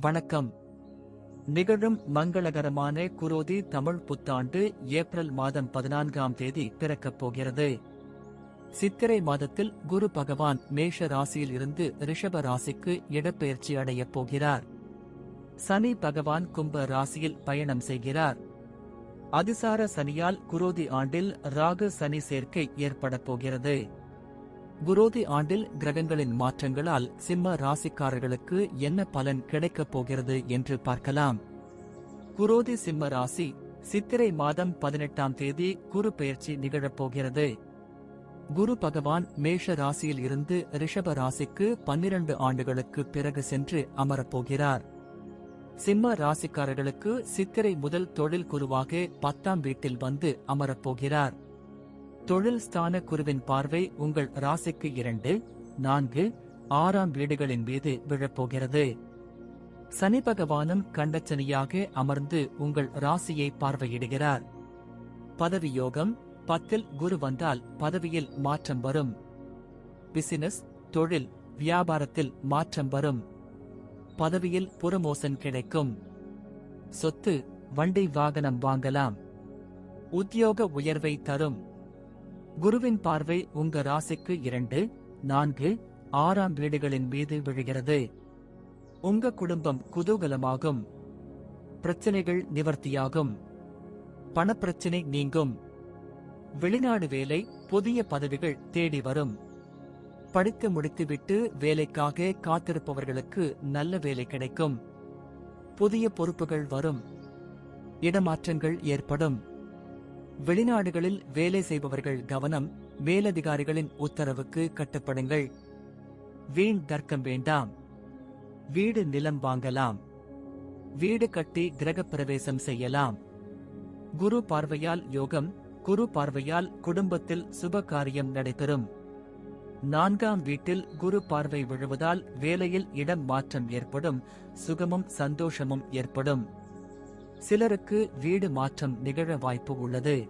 வணக்கம். நிகழும் மங்களகரமான குரோதி தமிழ் புத்தாண்டு ஏப்ரல் மாதம் பதினான்காம் தேதி பிறக்கப் போகிறது. சித்திரை மாதத்தில் குரு பகவான் மேஷ ராசியில் இருந்து ரிஷப ராசிக்கு இடப்பெயர்ச்சி அடையப் போகிறார். சனி பகவான் கும்ப ராசியில் பயணம் செய்கிறார். அதிசார சனியால் குரோதி ஆண்டில் ராகு சனி சேர்க்கை ஏற்படப் போகிறது. குரோதி ஆண்டில் கிரகங்களின் மாற்றங்களால் சிம்ம ராசிக்காரர்களுக்கு என்ன பலன் கிடைக்கப் போகிறது என்று பார்க்கலாம். குரோதி சிம்ம ராசி சித்திரை மாதம் பதினெட்டாம் தேதி குரு பெயர்ச்சி நிகழப்போகிறது குரு பகவான் மேஷ ராசியில் இருந்து ரிஷப ராசிக்கு பன்னிரண்டு ஆண்டுகளுக்கு பிறகு சென்று அமரப்போகிறார் சிம்ம ராசிக்காரர்களுக்கு சித்திரை முதல் தொழில் குருவாக பத்தாம் வீட்டில் வந்து அமரப்போகிறார் தொழில் ஸ்தான குருவின் பார்வை உங்கள் ராசிக்கு இரண்டு நான்கு ஆறாம் வீடுகளின் மீது விழப்போகிறது. சனி பகவானும் கண்டச்சனியாக அமர்ந்து உங்கள் ராசியை பார்வையிடுகிறார். பதவி யோகம் பத்தில் குரு வந்தால் பதவியில் மாற்றம் வரும். பிசினஸ் தொழில் வியாபாரத்தில் மாற்றம் வரும். பதவியில் புறமோசன் கிடைக்கும். சொத்து வண்டி வாகனம் வாங்கலாம். உத்தியோக உயர்வை தரும். குருவின் பார்வை உங்க ராசிக்கு இரண்டு நான்கு ஆறாம் வீடுகளின் மீது விழுகிறது. உங்க குடும்பம் குதூகலமாகும். பிரச்சனைகள் நிவர்த்தியாகும். பணப்பிரச்சனை நீங்கும். வெளிநாடு வேலை புதிய பதவிகள் தேடி வரும். படித்து முடித்துவிட்டு வேலைக்காக காத்திருப்பவர்களுக்கு நல்ல வேலை கிடைக்கும். புதிய பொறுப்புகள் வரும். இடமாற்றங்கள் ஏற்படும். வெளிநாடுகளில் வேலை செய்பவர்கள் கவனம் மேலதிகாரிகளின் உத்தரவுக்கு கட்டுப்படுங்கள். வீண் தர்க்கம் வேண்டாம். வீடு நிலம் வாங்கலாம். வீடு கட்டி கிரகப்பிரவேசம் செய்யலாம். குரு பார்வையால் யோகம் குரு பார்வையால் குடும்பத்தில் சுப காரியம் நடைபெறும். நான்காம் வீட்டில் குரு பார்வை விழுவதால் வேலையில் இடம் மாற்றம் ஏற்படும் சுகமும் சந்தோஷமும் ஏற்படும். சிலருக்கு வீடு மாற்றம் நிகழ வாய்ப்பு உள்ளது.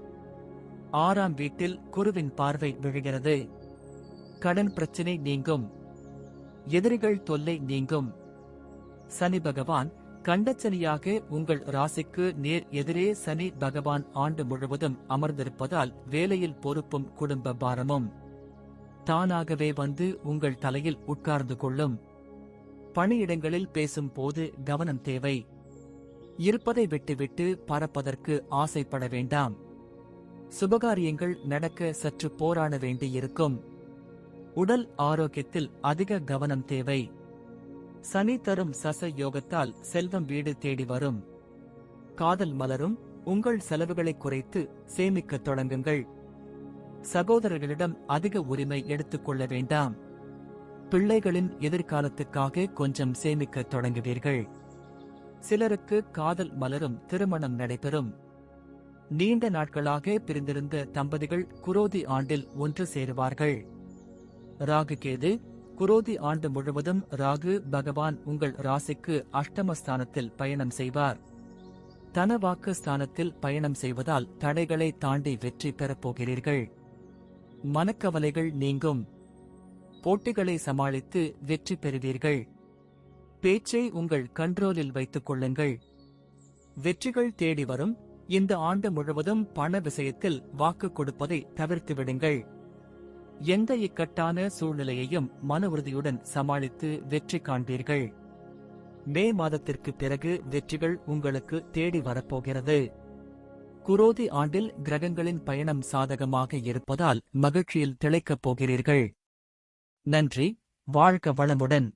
ஆறாம் வீட்டில் குருவின் பார்வை விழுகிறது. கடன் பிரச்சினை நீங்கும். எதிரிகள் தொல்லை நீங்கும். சனி பகவான் கண்டச்சனியாக உங்கள் ராசிக்கு நேர் எதிரே சனி பகவான் ஆண்டு முழுவதும் அமர்ந்திருப்பதால் வேலையில் பொறுப்பும் குடும்ப பாரமும். தானாகவே வந்து உங்கள் தலையில் உட்கார்ந்து கொள்ளும். பணியிடங்களில் பேசும் போது கவனம் தேவை. இருப்பதை விட்டுவிட்டு பறப்பதற்கு ஆசைப்பட வேண்டாம். சுபகாரியங்கள் நடக்க சற்று போராட வேண்டியிருக்கும். உடல் ஆரோக்கியத்தில் அதிக கவனம் தேவை. சனி தரும் சச யோகத்தால் செல்வம் வீடு தேடி வரும். காதல் மலரும் உங்கள் செலவுகளை குறைத்து சேமிக்கத் தொடங்குங்கள். சகோதரர்களிடம் அதிக உரிமை எடுத்துக்கொள்ள வேண்டாம். பிள்ளைகளின் எதிர்காலத்துக்காக கொஞ்சம் சேமிக்கத் தொடங்குவீர்கள். சிலருக்கு காதல் மலரும் திருமணம் நடைபெறும். நீண்ட நாட்களாக பிரிந்திருந்த தம்பதிகள் குரோதி ஆண்டில் ஒன்று சேருவார்கள். ராகு கேது குரோதி ஆண்டு முழுவதும் ராகு பகவான் உங்கள் ராசிக்கு அஷ்டமஸ்தானத்தில் பயணம் செய்வார். தனவாக்கு ஸ்தானத்தில் பயணம் செய்வதால் தடைகளை தாண்டி வெற்றி பெறப் போகிறீர்கள். மனக்கவலைகள் நீங்கும். போட்டிகளை சமாளித்து வெற்றி பெறுவீர்கள். பேச்சை உங்கள் கண்ட்ரோலில் வைத்துக் கொள்ளுங்கள். வெற்றிகள் தேடி வரும். இந்த ஆண்டு முழுவதும் பண விஷயத்தில் வாக்கு கொடுப்பதை தவிர்த்து விடுங்கள். எந்த இக்கட்டான சூழ்நிலையையும் மன உறுதியுடன் சமாளித்து வெற்றி காண்பீர்கள். மே மாதத்திற்கு பிறகு வெற்றிகள் உங்களுக்கு தேடி வரப்போகிறது. குரோதி ஆண்டில் கிரகங்களின் பயணம் சாதகமாக இருப்பதால் மகிழ்ச்சியில் திளைக்கப் போகிறீர்கள். நன்றி. வாழ்க வளமுடன்.